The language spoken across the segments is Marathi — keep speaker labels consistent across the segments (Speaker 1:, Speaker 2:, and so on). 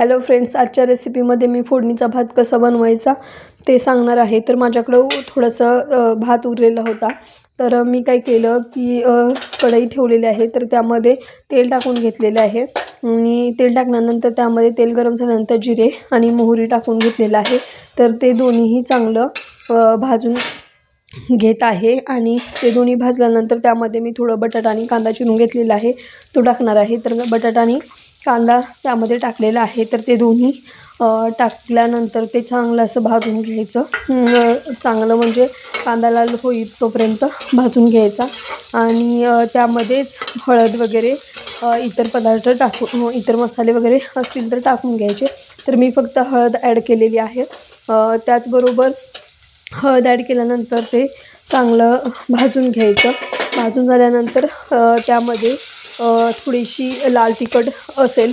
Speaker 1: हॅलो फ्रेंड्स आजच्या रेसिपीमध्ये मी फोडणीचा भात कसा बनवायचा ते सांगणार आहे. तर माझ्याकडं थोडंसं भात उरलेला होता. तर मी काय केलं की कढई ठेवलेली आहे. तर त्यामध्ये तेल टाकून घेतलेले आहे. आणि तेल टाकल्यानंतर त्यामध्ये तेल गरम झाल्यानंतर जिरे आणि मोहरी टाकून घेतलेलं आहे. तर ते दोन्हीही चांगलं भाजून घेत आहे. आणि ते दोन्ही भाजल्यानंतर त्यामध्ये मी थोडं बटाटा आणि कांदा चिरून घेतलेला आहे. तो टाकणार आहे. तर बटाटा आणि कांदा त्यामध्ये टाकलेला आहे तर ते दोन्ही टाकल्यानंतर ते चांगलं असं भाजून घ्यायचं. चांगलं म्हणजे कांदा लाल होईल तोपर्यंत भाजून घ्यायचा. आणि त्यामध्येच हळद वगैरे इतर पदार्थ टाकून इतर मसाले वगैरे असतील तर टाकून घ्यायचे. तर मी फक्त हळद ॲड केलेली आहे. त्याचबरोबर हळद ॲड केल्यानंतर ते चांगलं भाजून घ्यायचं. भाजून झाल्यानंतर त्यामध्ये थोडीशी लाल तिखट असेल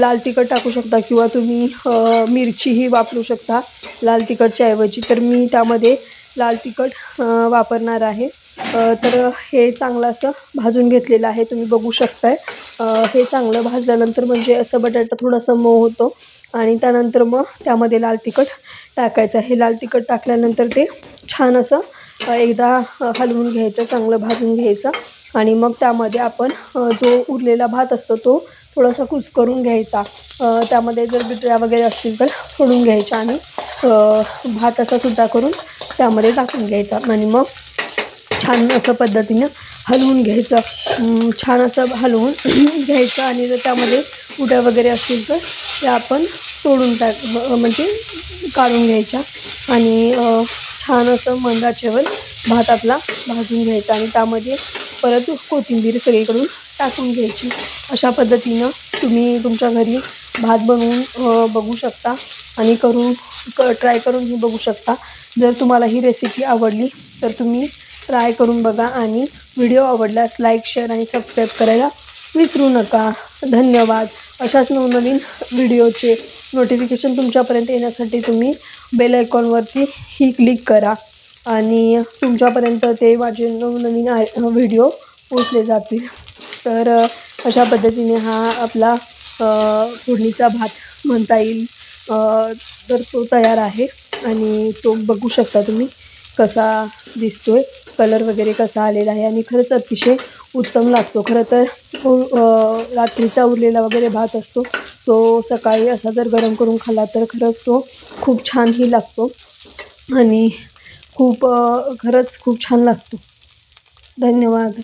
Speaker 1: लाल तिखट टाकू शकता किंवा तुम्ही मिरचीही वापरू शकता लाल तिखटच्या ऐवजी. तर मी त्यामध्ये लाल तिखट वापरणार आहे. तर हे चांगलं असं भाजून घेतलेलं आहे. तुम्ही बघू शकताय. हे चांगलं भाजल्यानंतर म्हणजे असं बटाटा थोडासा मऊ होतो आणि त्यानंतर मग त्यामध्ये लाल तिखट टाकायचं हे लाल तिखट टाकल्यानंतर ते छान असं एकदा हलवून घ्यायचं चांगलं भाजून घ्यायचं आणि मग त्यामध्ये आपण जो उरलेला भात असतो तो थोडासा कुचकरून घ्यायचा. त्यामध्ये जर बिटऱ्या वगैरे असतील तर फोडून घ्यायच्या आणि भात असा सुद्धा करून त्यामध्ये टाकून घ्यायचा आणि मग छान असं पद्धतीनं हलवून घ्यायचं. छान असं हलवून घ्यायचं आणि जर त्यामध्ये उड्या वगैरे असतील तर त्या आपण तोडून टाक म्हणजे काढून घ्यायच्या आणि छान असं मंदाचेवर भात आपला भाजून घ्यायचा आणि त्यामध्ये परत कोथिंबीर सगळीकडून टाकून घ्यायची. अशा पद्धतीनं तुम्ही तुमच्या घरी भात बनवून बघू शकता आणि करून क ट्राय करूनही बघू शकता. जर तुम्हाला ही रेसिपी आवडली तर तुम्ही ट्राय करून बघा आणि व्हिडिओ आवडल्यास लाईक शेअर आणि सबस्क्राईब करायला विसरू नका. धन्यवाद. अशाच नवनवीन व्हिडिओचे नोटिफिकेशन तुमच्यापर्यंत येण्यासाठी तुम्ही बेल आयकॉनवरती ही क्लिक करा आणि तुमच्यापर्यंत ते माझे नवनवीन आय व्हिडिओ पोचले जातील. तर अशा पद्धतीने हा आपला फोडणीचा भात म्हणता येईल. तर तो तयार आहे आणि तो बघू शकता तुम्ही कसा दिसतो आहे कलर वगैरे कसा आलेला आहे आणि खरंच अतिशय उत्तम लागतो. खरं तर रात्रीचा उरलेला वगैरे भात असतो. तो सकाळी असा जर गरम करून खाल्ला तर खरंच तो खूप छानही लागतो. आणि खूप खरंच खूप छान लागतो. धन्यवाद.